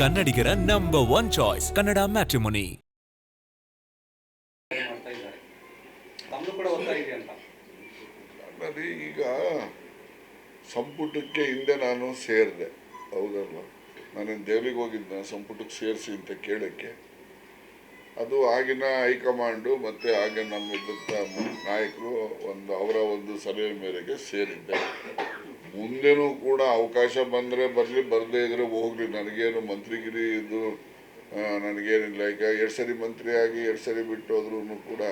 ಕನ್ನಡಿಗರ number one choice Kannada matrimony ಈಗ ಸಂಪುಟಕ್ಕೆ ಹಿಂದೆ ನಾನು ಸೇರಿದೆ. ಹೌದಲ್ಲ ನಾನೇನು ದೆಹಲಿಗೆ ಹೋಗಿದ್ದೆ ಸಂಪುಟಕ್ಕೆ ಸೇರಿಸಿ ಅಂತ ಕೇಳೋಕ್ಕೆ. ಅದು ಆಗಿನ ಹೈಕಮಾಂಡು ಮತ್ತು ಆಗಿನ ನಮ್ಮ ಇದ್ದಂಥ ನಾಯಕರು ಒಂದು ಅವರ ಒಂದು ಸಲಹೆ ಮೇರೆಗೆ ಸೇರಿದ್ದೆ. ಮುಂದೆನೂ ಕೂಡ ಅವಕಾಶ ಬಂದರೆ ಬರಲಿ ಬರದೇ ಇದ್ರೆ ಹೋಗ್ಲಿ. ನನಗೇನು ಮಂತ್ರಿಗಿರಿ ಇದು ನನಗೇನಿಲ್ಲ. ಈಗ ಎರಡು ಸರಿ ಆಗಿ ಎರಡು ಸರಿ ಬಿಟ್ಟು ಹೋದ್ರೂ ಕೂಡ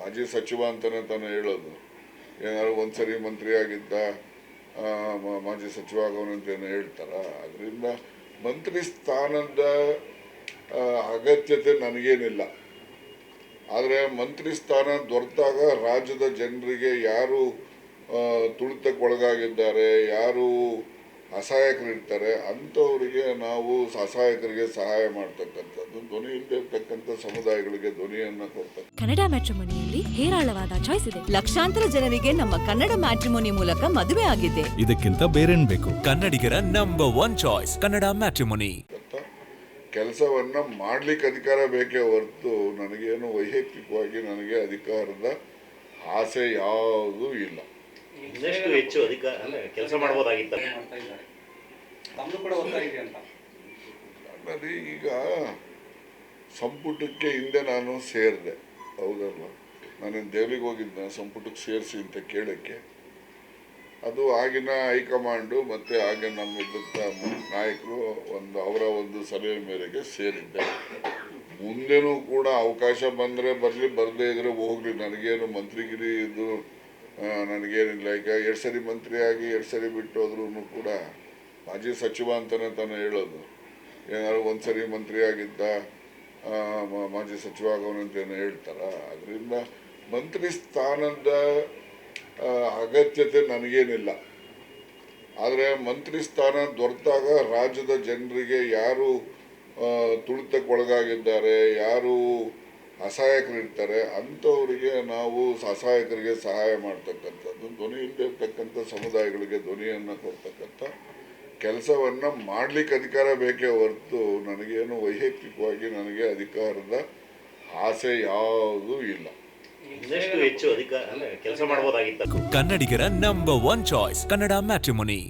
ಮಾಜಿ ಸಚಿವ ಅಂತಾನೆ ತಾನು ಹೇಳೋದು. ಏನಾದ್ರು ಒಂದು ಸರಿ ಮಂತ್ರಿ ಆಗಿದ್ದ ಆ, ಮ- ಮಾಜಿ ಸಚಿವ ಆಗವನಂತೇನು ಹೇಳ್ತಾರ. ಅದರಿಂದ ಮಂತ್ರಿ ಸ್ಥಾನದ ಅಗತ್ಯತೆ ನನಗೇನಿಲ್ಲ. ಆದರೆ ಮಂತ್ರಿ ಸ್ಥಾನ ದೊರೆತಾಗ ರಾಜ್ಯದ ಜನರಿಗೆ ಯಾರು ತುಳಿತಕ್ಕೆ ಒಳಗಾಗಿದ್ದಾರೆ ಯಾರು ಅಸಹಾಯಕರಿರ್ತಾರೆ ಅಂಥವರಿಗೆ ನಾವು ಅಸಹಾಯಕರಿಗೆ ಸಹಾಯ ಮಾಡ್ತಕ್ಕಂಥದ್ದು ಧ್ವನಿ ಇಲ್ಲದೆ ಇರ್ತಕ್ಕಂಥ ಸಮುದಾಯಗಳಿಗೆ ಧ್ವನಿಯನ್ನು ಕೊಡ್ತಾರೆ ಕನ್ನಡ ಮ್ಯಾಟ್ರಿಮೋನಿಯಲ್ಲಿ ಹೇರಾಳವಾದ ಚಾಯ್ಸ್ ಇದೆ. ಲಕ್ಷಾಂತರ ಜನರಿಗೆ ನಮ್ಮ ಕನ್ನಡ ಮ್ಯಾಟ್ರಿಮೋನಿ ಮೂಲಕ ಮದುವೆ ಆಗಿದೆ. ಇದಕ್ಕಿಂತ ಬೇರೇನ್ ಬೇಕು? ಕನ್ನಡಿಗರ number one choice Kannada matrimony. ಕೆಲಸವನ್ನ ಮಾಡ್ಲಿಕ್ಕೆ ಅಧಿಕಾರ ಬೇಕೇ ಹೊರತು ನನಗೇನು ವೈಯಕ್ತಿಕವಾಗಿ ನನಗೆ ಅಧಿಕಾರದ ಆಸೆ ಯಾವುದೂ ಇಲ್ಲ. ಇನ್ನಷ್ಟು ಹೆಚ್ಚು ಅಧಿಕಾರ ಅಂದ್ರೆ ಕೆಲಸ ಮಾಡಬಹುದಾಗಿತ್ತು ಅದೇ ತಮ್ಮದು ಕೂಡ ಒತ್ತಾಯ ಇದೆ ಅಂತ. ನನ್ನದು ಈಗ ಸಂಪುಟಕ್ಕೆ ಹಿಂದೆ ನಾನು ಸೇರಿದೆ. ಹೌದಲ್ಲ ನಾನೇನು ದೆಹಲಿಗೆ ಹೋಗಿದ್ದೆ ಸಂಪುಟಕ್ಕೆ ಸೇರಿಸಿ ಅಂತ ಕೇಳಕ್ಕೆ. ಅದು ಆಗಿನ ಹೈಕಮಾಂಡು ಮತ್ತು ಆಗ ನಮ್ಮ ನಾಯಕರು ಒಂದು ಅವರ ಒಂದು ಸಲಹೆ ಮೇರೆಗೆ ಸೇರಿದ್ದೆ. ಮುಂದೆನೂ ಕೂಡ ಅವಕಾಶ ಬಂದರೆ ಬರಲಿ ಬರದೇ ಇದ್ರೆ ಹೋಗ್ಲಿ. ನನಗೇನು ಮಂತ್ರಿಗಿರಿ ಇದು ನನಗೇನಿಲ್ಲ ಈಗ ಎರಡು ಸರಿ ಮಂತ್ರಿಯಾಗಿ ಎರಡು ಸರಿ ಬಿಟ್ಟು ಹೋದ್ರೂ ಕೂಡ ಮಾಜಿ ಸಚಿವ ಅಂತಲೇ ತಾನು ಹೇಳೋದು. ಏನಾದ್ರು ಒಂದು ಸರಿ ಮಂತ್ರಿಯಾಗಿದ್ದ ಮಾಜಿ ಸಚಿವ ಆಗೋನಂತ ಏನೋ ಹೇಳ್ತಾರ. ಅದರಿಂದ ಮಂತ್ರಿ ಸ್ಥಾನದ ಅಗತ್ಯತೆ ನನಗೇನಿಲ್ಲ. ಆದರೆ ಮಂತ್ರಿ ಸ್ಥಾನ ದೊರೆತಾಗ ರಾಜ್ಯದ ಜನರಿಗೆ ಯಾರು ತುಳಿತಕ್ಕೆ ಒಳಗಾಗಿದ್ದಾರೆ ಯಾರು ಅಸಹಾಯಕರಿರ್ತಾರೆ ಅಂಥವರಿಗೆ ನಾವು ಅಸಹಾಯಕರಿಗೆ ಸಹಾಯ ಮಾಡ್ತಕ್ಕಂಥದ್ದು ಧ್ವನಿ ಇಲ್ಲದೆ ಇರ್ತಕ್ಕಂಥ ಸಮುದಾಯಗಳಿಗೆ ಧ್ವನಿಯನ್ನು ಕೊಡ್ತಕ್ಕಂಥ ಕೆಲಸವನ್ನು ಮಾಡಲಿಕ್ಕೆ ಅಧಿಕಾರ ಬೇಕೇ ಹೊರತು ನನಗೇನು ವೈಯಕ್ತಿಕವಾಗಿ ನನಗೆ ಅಧಿಕಾರದ ಆಸೆ ಯಾವುದೂ ಇಲ್ಲ. ಹೆಚ್ಚು ಅಧಿಕಾರ ಅಂದ್ರೆ ಕೆಲಸ ಮಾಡಬಹುದಾಗಿತ್ತು ಕನ್ನಡಿಗರ number one choice Kannada matrimony